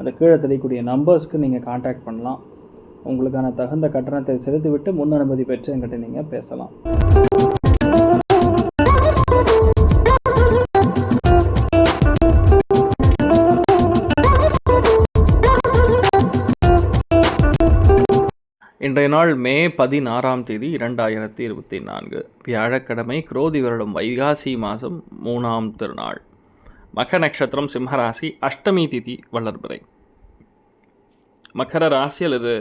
அந்த கீழே தெரியக்கூடிய நம்பர்ஸ்க்கு நீங்கள் காண்டாக்ட் பண்ணலாம். உங்களுக்கான தகுந்த கட்டணத்தை செலுத்திவிட்டு முன் அனுமதி பெற்று என்கிட்ட நீங்கள் பேசலாம். இன்றைய நாள் மே பதினாறாம் தேதி இரண்டாயிரத்தி இருபத்தி நான்கு. வியாழக்கிழமை குரோதி வருடம் வைகாசி மாதம் மூணாம் திருநாள். மக நட்சத்திரம் சிம்மராசி அஷ்டமி திதி வளர்பிறை மகர ராசி அல்லது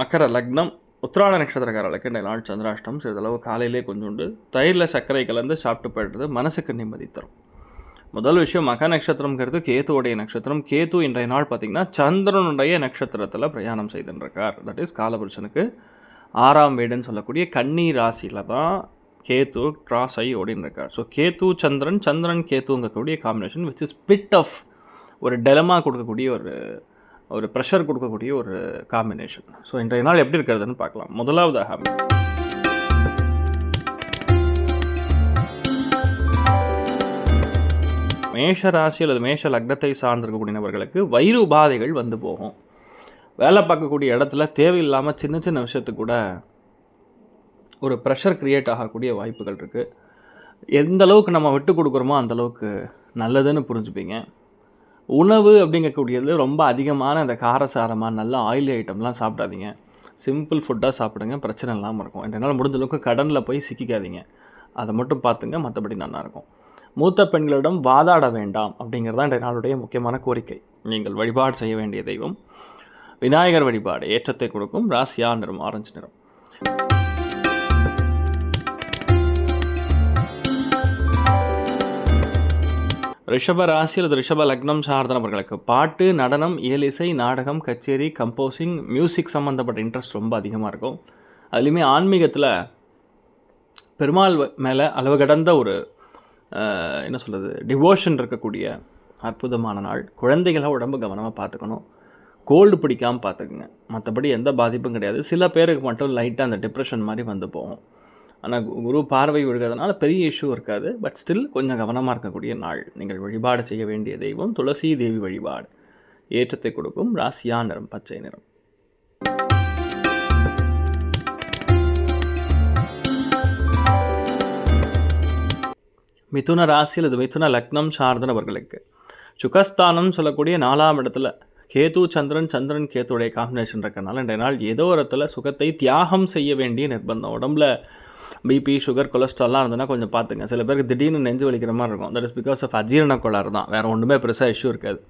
மகர லக்னம் உத்திராட நட்சத்திரக்காரர்களுக்கு இந்த நாள் சந்திராஷ்டம் சிறிதளவு காலையிலே கொஞ்சோண்டு தயிரில் சர்க்கரை கலந்து சாப்பிட்டு போயிடுறது மனசுக்கு நிம்மதி தரும். முதல் விஷயம் மக நட்சத்திரங்கிறது கேத்துவுடைய நட்சத்திரம். கேத்து இன்றைய நாள் பார்த்திங்கன்னா சந்திரனுடைய நட்சத்திரத்தில் பிரயாணம் செய்துருக்கார் தட் இஸ் காலபுருஷனுக்கு ஆறாம் வீடுன்னு சொல்லக்கூடிய கன்னி ராசியில் தான் கேத்து கிராஸ் ஆகி ஓடின்னு இருக்கார் so Ketu Chandran Chandran கேத்துங்கக்கூடிய combination which is bit of ஒரு டெலமா கொடுக்கக்கூடிய ஒரு ஒரு ப்ரெஷர் கொடுக்கக்கூடிய ஒரு காம்பினேஷன் ஸோ இன்றைய நாள் எப்படி இருக்கிறதுன்னு பார்க்கலாம். முதலாவதாக மேஷ ராசி அல்லது மேஷ லக்னத்தை சார்ந்திருக்கக்கூடிய நபர்களுக்கு வயிறு உபாதைகள் வந்து போகும். வேலை பார்க்கக்கூடிய இடத்துல தேவையில்லாமல் சின்ன சின்ன விஷயத்துக்கு கூட ஒரு ப்ரெஷர் க்ரியேட் ஆகக்கூடிய வாய்ப்புகள் இருக்குது எந்த அளவுக்கு நம்ம விட்டு கொடுக்குறோமோ அந்தளவுக்கு நல்லதுன்னு புரிஞ்சுப்பீங்க. உணவு அப்படிங்கக்கூடியது ரொம்ப அதிகமான இந்த காரசாரமாக நல்ல ஆயிலி ஐட்டம்லாம் சாப்பிடாதீங்க. சிம்பிள் ஃபுட்டாக சாப்பிடுங்க பிரச்சனை இல்லாமல் இருக்கும். என்னால் முடிஞ்ச அளவுக்கு கடனில் போய் சிக்கிக்காதீங்க. அதை மட்டும் பார்த்துங்க மற்றபடி நல்லாயிருக்கும் மூத்த பெண்களிடம் வாதாட வேண்டாம் அப்படிங்கிறது தான் இன்றைய நாளுடைய முக்கியமான கோரிக்கை. நீங்கள் வழிபாடு செய்ய வேண்டிய தெய்வம். விநாயகர் வழிபாடு ஏற்றத்தை கொடுக்கும். ராசியா நிறம் ஆரஞ்சு நிறம். ரிஷப ராசி அல்லது ரிஷப லக்னம் சார்ந்த நபர்களுக்கு பாட்டு நடனம் இயலிசை நாடகம் கச்சேரி கம்போசிங் மியூசிக் சம்மந்தப்பட்ட இன்ட்ரெஸ்ட் ரொம்ப அதிகமாக இருக்கும். அதுலேயுமே ஆன்மீகத்தில் பெருமாள் மேலே அளவு கடந்த ஒரு என்ன சொல்கிறது டிவோஷன் இருக்கக்கூடிய அற்புதமான நாள். குழந்தைகளை உடம்பு கவனமாக பார்த்துக்கணும். கோல்டு பிடிக்காமல் பார்த்துக்குங்க. மற்றபடி எந்த பாதிப்பும் கிடையாது. சில பேருக்கு மட்டும் லைட்டாக அந்த டிப்ரெஷன் மாதிரி வந்து போகும். ஆனால் குரு பார்வை விழுகிறதுனால பெரிய இஷ்யூ இருக்காது. பட் ஸ்டில் கொஞ்சம் கவனமாக இருக்கக்கூடிய நாள். நீங்கள் வழிபாடு செய்ய வேண்டிய தெய்வம் துளசி தேவி வழிபாடு. ஏற்றத்தை கொடுக்கும் ராசியா நிறம் பச்சை நிறம். மிதுன ராசியில் இது மிதுன லக்னம் சார்ந்தவர்களுக்கு சுகஸ்தானம் சொல்லக்கூடிய நாலாம் இடத்துல கேது சந்திரன் சந்திரன் கேத்துடைய காம்பினேஷன் இருக்கனால இன்றைய நாள் ஏதோ ஒரு இடத்துல சுகத்தை தியாகம் செய்ய வேண்டிய நிர்பந்தம். உடம்புல பிபி சுகர் கொலஸ்ட்ரால்லாம் இருந்ததுன்னா கொஞ்சம் பார்த்துங்க. சில பேருக்கு திடீர்னு நெஞ்சு வலிக்கிற மாதிரி இருக்கும். தட் இஸ் பிகாஸ் ஆஃப் அஜீரண கோளாறு தான். வேறு ஒன்றுமே பெருசாக இஷ்யூ இருக்காது.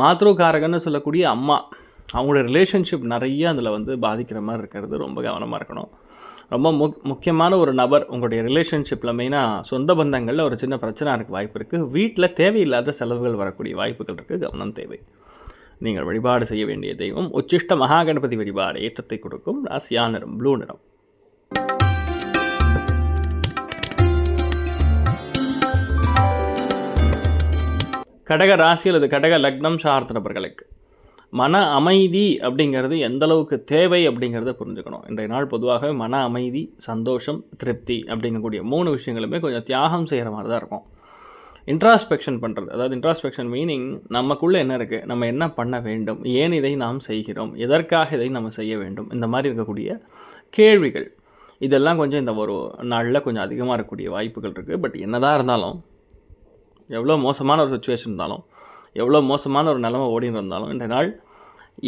மாத்ருக்காரகன்னு சொல்லக்கூடிய அம்மா அவங்களோட ரிலேஷன்ஷிப் நிறைய அதில் வந்து பாதிக்கிற மாதிரி இருக்கிறது. ரொம்ப கவனமாக இருக்கணும். ரொம்ப முக் முக்கியமான ஒரு நபர் உங்களுடைய ரிலேஷன்ஷிப்பில் மெயினாக சொந்த பந்தங்களில் ஒரு சின்ன பிரச்சனை இருக்க வாய்ப்பு இருக்குது வீட்டில் தேவையில்லாத செலவுகள் வரக்கூடிய வாய்ப்புகள் இருக்குது கவனம் தேவை. நீங்கள் வழிபாடு செய்ய வேண்டிய தெய்வம். உச்சிஷ்ட மகாகணபதி வழிபாடு ஏற்றத்தை கொடுக்கும். ராசியா நிறம் ப்ளூ நிறம். கடக ராசி அல்லது கடக லக்னம் சார்ந்த நபர்களுக்கு மன அமைதி அப்படிங்கிறது எந்த அளவுக்கு தேவை அப்படிங்கிறத புரிஞ்சுக்கணும். இன்றைய நாள் பொதுவாக மன அமைதி சந்தோஷம் திருப்தி அப்படிங்கக்கூடிய மூணு விஷயங்களுமே கொஞ்சம் தியாகம் செய்கிற மாதிரி தான் இருக்கும். இன்ட்ராஸ்பெக்ஷன் பண்ணுறது அதாவது இன்ட்ராஸ்பெக்ஷன் மீனிங் நமக்குள்ளே என்ன இருக்குது நம்ம என்ன பண்ண வேண்டும்? ஏன் இதை நாம் செய்கிறோம்? எதற்காக இதை நம்ம செய்ய வேண்டும்? இந்த மாதிரி இருக்கக்கூடிய கேள்விகள். இதெல்லாம் கொஞ்சம் இந்த ஒரு நாளில் கொஞ்சம் அதிகமாக இருக்கக்கூடிய வாய்ப்புகள் இருக்குது பட் என்னதான் இருந்தாலும் எவ்வளோ மோசமான ஒரு சுச்சுவேஷன் இருந்தாலும் எவ்வளோ மோசமான ஒரு நிலமை ஓடின்னு இருந்தாலும் இந்த நாள்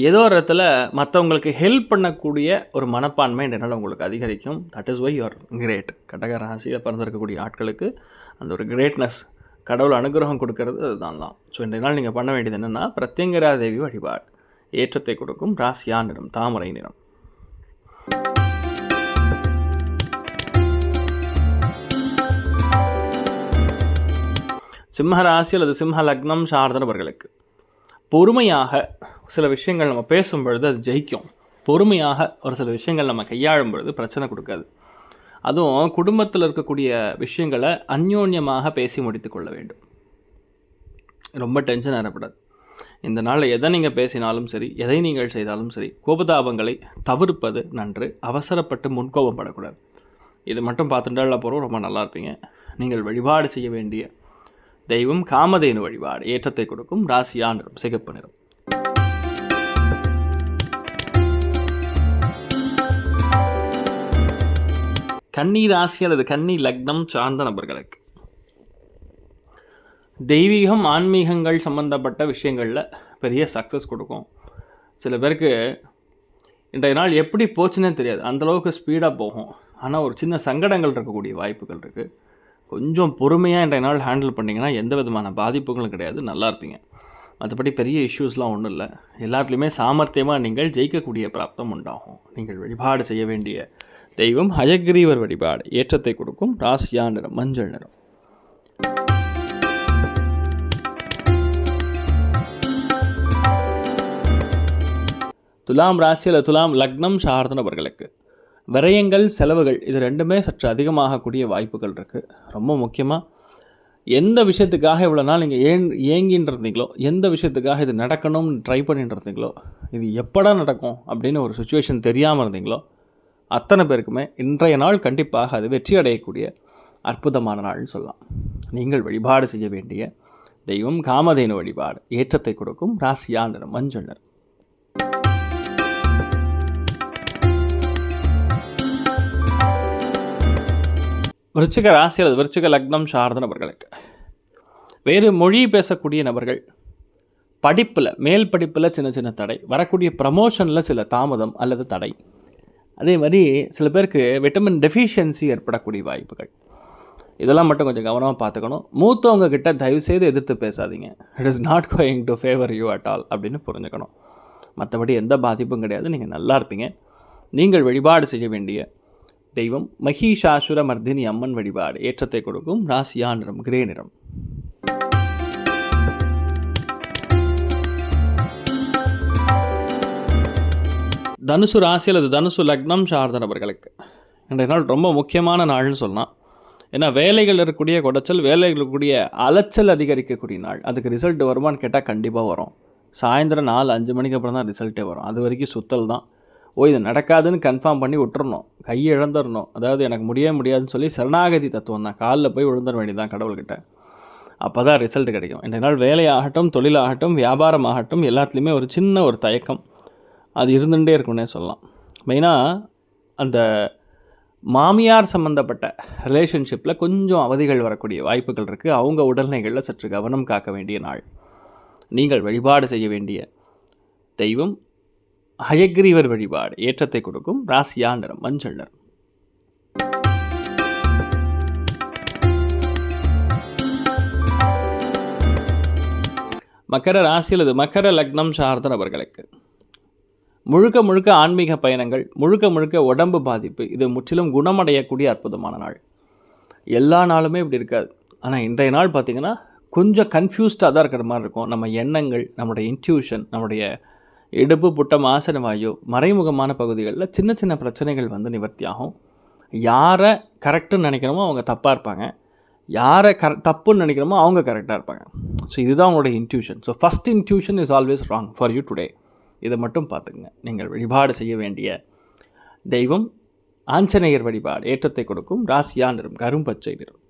ஏதோ ஒரு இடத்துல மற்றவங்களுக்கு ஹெல்ப் பண்ணக்கூடிய ஒரு மனப்பான்மை இந்த நாள் உங்களுக்கு அதிகரிக்கும். That is why your great கடக ராசியில் பிறந்திருக்கக்கூடிய ஆட்களுக்கு அந்த ஒரு கிரேட்னஸ் கடவுள் அனுகிரகம் கொடுக்கறது அதுதான் தான். ஸோ இந்த நாள் நீங்கள் பண்ண வேண்டியது என்னென்னா பிரத்யங்கரா தேவி வழிபாடு. ஏற்றத்தை கொடுக்கும் ராசியா நிறம் தாமரை நிறம் சிம்ம ராசி அல்லது சிம்ம லக்னம் சார்ந்தவர்களுக்கு பொறுமையாக சில விஷயங்கள் நம்ம பேசும் பொழுது அது ஜெயிக்கும். பொறுமையாக ஒரு சில விஷயங்கள் நம்ம கையாளும் பொழுது பிரச்சனை கொடுக்காது. அதுவும் குடும்பத்தில் இருக்கக்கூடிய விஷயங்களை அந்யோன்யமாக பேசி முடித்து கொள்ள வேண்டும். ரொம்ப டென்ஷன் ஏறப்படாது இந்த நாளில் எதை நீங்கள் பேசினாலும் சரி எதை நீங்கள் செய்தாலும் சரி கோபதாபங்களை தவிர்ப்பது நன்று. அவசரப்பட்டு முன்கோபப்படக்கூடாது இது மட்டும் பார்த்துட்டால போகிறோம் ரொம்ப நல்லா இருப்பீங்க. நீங்கள் வழிபாடு செய்ய வேண்டிய தெய்வம் காமதேனு வழிபாடு ஏற்றத்தை கொடுக்கும் ராசியா நிறம் சிகப்பு நிறம். கன்னி ராசி அல்லது கன்னி லக்னம் சார்ந்த நபர்களுக்கு. தெய்வீகம் ஆன்மீகங்கள் சம்பந்தப்பட்ட விஷயங்களில் பெரிய சக்ஸஸ் கொடுக்கும். சில பேருக்கு இன்றைய நாள் எப்படி போச்சுன்னே தெரியாது. அந்தளவுக்கு ஸ்பீடாக போகும். ஆனால் ஒரு சின்ன சங்கடங்கள் இருக்கக்கூடிய வாய்ப்புகள் இருக்குது கொஞ்சம் பொறுமையாக இன்றைய நாள் ஹேண்டில் பண்ணிங்கன்னா எந்த விதமான பாதிப்புகளும் கிடையாது. நல்லா இருப்பீங்க. மற்றபடி பெரிய இஷ்யூஸ்லாம் ஒன்றும் இல்லை. எல்லாத்துலேயுமே சாமர்த்தியமாக நீங்கள் ஜெயிக்கக்கூடிய பிராப்தம் உண்டாகும். நீங்கள் வழிபாடு செய்ய வேண்டிய தெய்வம் ஹயக்ரீவர் வழிபாடு. ஏற்றத்தை கொடுக்கும் ராசியா நிறம் மஞ்சள் நிறம். துலாம் ராசியில் துலாம் லக்னம் சார்ந்தனவர்களுக்கு விரயங்கள் செலவுகள் இது ரெண்டுமே சற்று அதிகமாகக்கூடிய வாய்ப்புகள் இருக்குது ரொம்ப முக்கியமாக எந்த விஷயத்துக்காக இவ்வளோ நாள் நீங்கள் ஏன் ஏங்கின்னு இருந்தீங்களோ எந்த விஷயத்துக்காக இது நடக்கணும்னு ட்ரை பண்ணிட்டு இருந்தீங்களோ இது எப்படா நடக்கும் அப்படின்னு ஒரு சுச்சுவேஷன் தெரியாமல் இருந்தீங்களோ அத்தனை பேருக்குமே இன்றைய நாள் கண்டிப்பாக அது வெற்றி அடையக்கூடிய அற்புதமான நாள்னு சொல்லலாம். நீங்கள் வழிபாடு செய்ய வேண்டிய தெய்வம் காமதேனு வழிபாடு ஏற்றத்தை கொடுக்கும் ராசியா நிறம் மஞ்சள் நிறம். விருச்சிக ராசி அல்லது விருச்சிக லக்னம் சார்ந்த நபர்களுக்கு. வேறு மொழி பேசக்கூடிய நபர்கள் படிப்பில் மேல் படிப்பில் சின்ன சின்ன தடை வரக்கூடிய ப்ரமோஷனில் சில தாமதம் அல்லது தடை. அதே மாதிரி சில பேருக்கு விட்டமின் டெஃபிஷியன்சி ஏற்படக்கூடிய வாய்ப்புகள். இதெல்லாம் மட்டும் கொஞ்சம் கவனமாக பார்த்துக்கணும். மூத்தவங்க கிட்ட தயவுசெய்து எதிர்த்து பேசாதீங்க. It is not going to favour you at all அப்படின்னு புரிஞ்சுக்கணும். மற்றபடி எந்த பாதிப்பும் கிடையாது. நீங்கள் நல்லா இருப்பீங்க. நீங்கள் வழிபாடு செய்ய வேண்டிய தெய்வம் மகிஷாசுர மர்தினி அம்மன் வழிபாடு ஏற்றத்தை கொடுக்கும் ராசியா நிறம் கிரே நிறம். தனுசு ராசி அல்லது தனுசு லக்னம் சார்ந்த நபர்களுக்கு இன்றைய நாள் ரொம்ப முக்கியமான நாள்னு சொல்லலாம். ஏன்னா வேலைகள் இருக்கக்கூடிய குடைச்சல் வேலைகள் இருக்கக்கூடிய அலைச்சல் அதிகரிக்கக்கூடிய நாள். அதுக்கு ரிசல்ட் வருமான்னு கேட்டால் கண்டிப்பாக வரும். சாயந்தரம் நாலு அஞ்சு மணிக்கு அப்புறம் தான் ரிசல்ட்டே வரும். அது வரைக்கும் சுத்தல் தான். ஓ இது நடக்காதுன்னு கன்ஃபார்ம் பண்ணி விட்டுறணும். கையை இழந்துடணும் அதாவது எனக்கு முடியவே முடியாதுன்னு சொல்லி சரணாகதி தத்துவம் தான். காலில் போய் விழுந்துட வேண்டியதான் கடவுள்கிட்ட. அப்போ தான் ரிசல்ட் கிடைக்கும். இன்றைய நாள் வேலையாகட்டும் தொழிலாகட்டும் வியாபாரம் ஆகட்டும் எல்லாத்துலேயுமே ஒரு சின்ன ஒரு தயக்கம். அது இருந்துகிட்டே இருக்கும்னே சொல்லலாம். மெயினாக அந்த மாமியார் சம்மந்தப்பட்ட ரிலேஷன்ஷிப்பில் கொஞ்சம் அவதிகள் வரக்கூடிய வாய்ப்புகள் இருக்குது அவங்க உடல்நிலைகளில் சற்று கவனம் காக்க வேண்டிய நாள். நீங்கள் வழிபாடு செய்ய வேண்டிய தெய்வம் ஹயக்ரீவர் வழிபாடு ஏற்றத்தை கொடுக்கும் ராசியா நிறம் மஞ்சள் நிறம் மக்கர ராசி அல்லது மக்கர லக்னம் சார்ந்த நபர்களுக்கு. முழுக்க முழுக்க ஆன்மீக பயணங்கள் முழுக்க முழுக்க உடம்பு பாதிப்பு இது முற்றிலும் குணமடையக்கூடிய அற்புதமான நாள். எல்லா நாளுமே இப்படி இருக்காது. ஆனால் இன்றைய நாள் பார்த்திங்கன்னா கொஞ்சம் கன்ஃபியூஸ்டாக தான் இருக்கிற மாதிரி இருக்கும். நம்ம எண்ணங்கள் நம்முடைய இன்ட்யூஷன் நம்முடைய இடுப்பு புட்டம் ஆசன வாயு மறைமுகமான பகுதிகளில் சின்ன சின்ன பிரச்சனைகள் வந்து நிவர்த்தி ஆகும் யாரை கரெக்டுன்னு நினைக்கிறோமோ அவங்க தப்பாக இருப்பாங்க. யாரை கர தப்புன்னு நினைக்கிறோமோ அவங்க கரெக்டாக இருப்பாங்க. ஸோ இதுதான் அவங்களோட intuition so first intuition is always wrong for you today இதை மட்டும் பார்த்துங்க நீங்கள் வழிபாடு செய்ய வேண்டிய தெய்வம் ஆஞ்சநேயர் வழிபாடு ஏற்றத்தை கொடுக்கும் ராசியா நிறம் கரும்பச்சை நிறம்.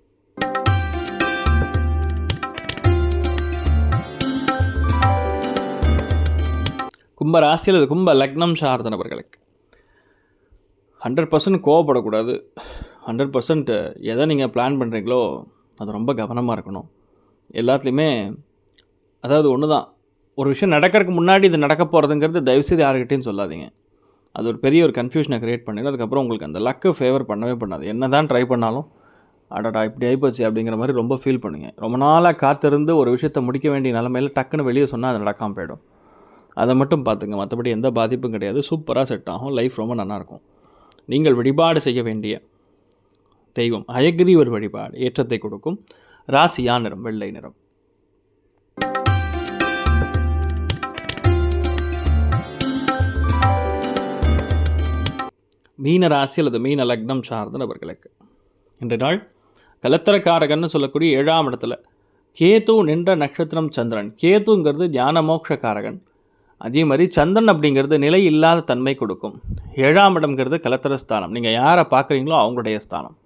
கும்ப ராசியில் அது கும்ப லக்னம் சார்ந்த நபர்களுக்கு ஹண்ட்ரட் பர்சன்ட் கோவப்படக்கூடாது. ஹண்ட்ரட் பர்சன்ட் எதை நீங்கள் பிளான் பண்ணுறீங்களோ அது ரொம்ப கவனமாக இருக்கணும். எல்லாத்துலேயுமே அதாவது ஒன்று தான் ஒரு விஷயம் நடக்கிறதுக்கு முன்னாடி இது நடக்க போகிறதுங்கிறது தயவுசெய்து யாருக்கிட்டையும் சொல்லாதீங்க. அது ஒரு பெரிய ஒரு கன்ஃபியூஷனை க்ரியேட் பண்ணிடும் அதுக்கப்புறம் உங்களுக்கு அந்த லக்கு ஃபேவர் பண்ணவே பண்ணாது. என்ன தான் ட்ரை பண்ணாலும் அடடா இப்படி ஆகிப்போச்சு அப்படிங்கிற மாதிரி ரொம்ப ஃபீல் பண்ணுங்கள் ரொம்ப நாளாக காத்திருந்து ஒரு விஷயத்தை முடிக்க வேண்டிய நிலமையில் டக்குன்னு வெளியே சொன்னால் அது நடக்காமல் போயிடும். அதை மட்டும் பார்த்துங்க. மற்றபடி எந்த பாதிப்பும் கிடையாது. சூப்பராக செட் ஆகும். லைஃப் ரொம்ப நல்லாயிருக்கும் நீங்கள் வழிபாடு செய்ய வேண்டிய தெய்வம் அயகிரிவர் வழிபாடு. ஏற்றத்தை கொடுக்கும். ராசியா நிறம் வெள்ளை நிறம். மீன ராசி அல்லது மீன லக்னம் சார்ந்த நபர்களுக்கு. இன்றைய நாள் கலத்தரக்காரகன்னு சொல்லக்கூடிய ஏழாம் இடத்துல கேது நின்ற நட்சத்திரம் சந்திரன். கேதுங்கிறது ஞான மோட்ச காரகன் அதே மாதிரி சந்திரன் அப்படிங்கிறது நிலை இல்லாத தன்மை கொடுக்கும். ஏழாம் இடம்ங்கிறது கலத்திரஸ்தானம் நீங்கள் யாரை பார்க்குறீங்களோ அவங்களுடைய ஸ்தானம்.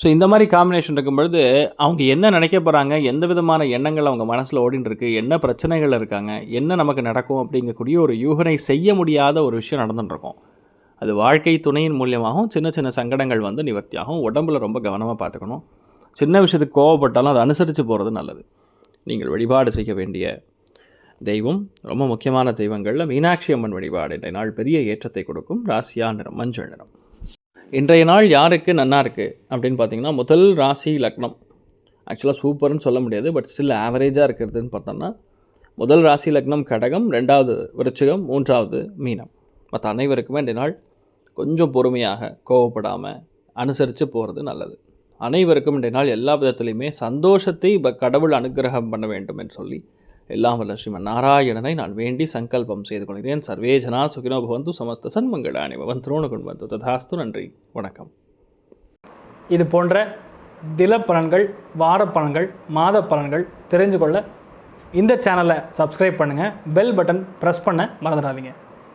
ஸோ இந்த மாதிரி காம்பினேஷன் இருக்கும்பொழுது அவங்க என்ன நினைக்க போகிறாங்க எந்த விதமான எண்ணங்கள் அவங்க மனசில் ஓடின்னு இருக்கு? என்ன பிரச்சனைகள் இருக்காங்க? என்ன நமக்கு நடக்கும்? அப்படிங்கக்கூடிய ஒரு யூகனை செய்ய முடியாத ஒரு விஷயம் நடந்துட்டுருக்கும் அது வாழ்க்கை துணையின் மூலியமாகவும் சின்ன சின்ன சங்கடங்கள் வந்து நிவர்த்தியாகும். உடம்புல ரொம்ப கவனமாக பார்த்துக்கணும். சின்ன விஷயத்துக்கு கோவப்பட்டாலும் அதை அனுசரித்து போகிறது நல்லது. நீங்கள் வழிபாடு செய்ய வேண்டிய தெய்வம் ரொம்ப முக்கியமான தெய்வங்களில் மீனாட்சி அம்மன் வழிபாடு இன்றைய நாள் பெரிய ஏற்றத்தை கொடுக்கும். ராசியா நிறம்? மஞ்சள் நிறம். இன்றைய நாள் யாருக்கு நன்னா இருக்குது அப்படின்னு பார்த்தீங்கன்னா முதல் ராசி லக்னம். ஆக்சுவலாக சூப்பர்னு சொல்ல முடியாது பட் ஸ்டில் ஆவரேஜாக இருக்கிறதுன்னு பார்த்தோம்னா முதல் ராசி லக்னம் கடகம் ரெண்டாவது விருச்சிகம் மூன்றாவது மீனம். மற்ற அனைவருக்குமே இன்றைய நாள் கொஞ்சம் பொறுமையாக கோவப்படாமல் அனுசரித்து போகிறது நல்லது. அனைவருக்கும் இன்றைய நாள் எல்லா விதத்துலையுமே சந்தோஷத்தை கடவுள் அனுக்கிரகம் பண்ண வேண்டும் என்று சொல்லி எல்லாம் வல்ல ஸ்ரீமன் நாராயணனை நான் வேண்டி சங்கல்பம் செய்து கொள்கிறேன். சர்வே ஜனா சுகினோ பவந்து சமஸ்த சன்மங்களானி பவந்தரோணு கொண்டு ததாஸ்து நன்றி. வணக்கம். இது போன்ற தில பலன்கள் வார பலன்கள் மாத பலன்கள் தெரிஞ்சு கொள்ள இந்த சேனலை சப்ஸ்கிரைப் பண்ணுங்கள் பெல் பட்டன் ப்ரெஸ் பண்ண மறந்துடாதீங்க.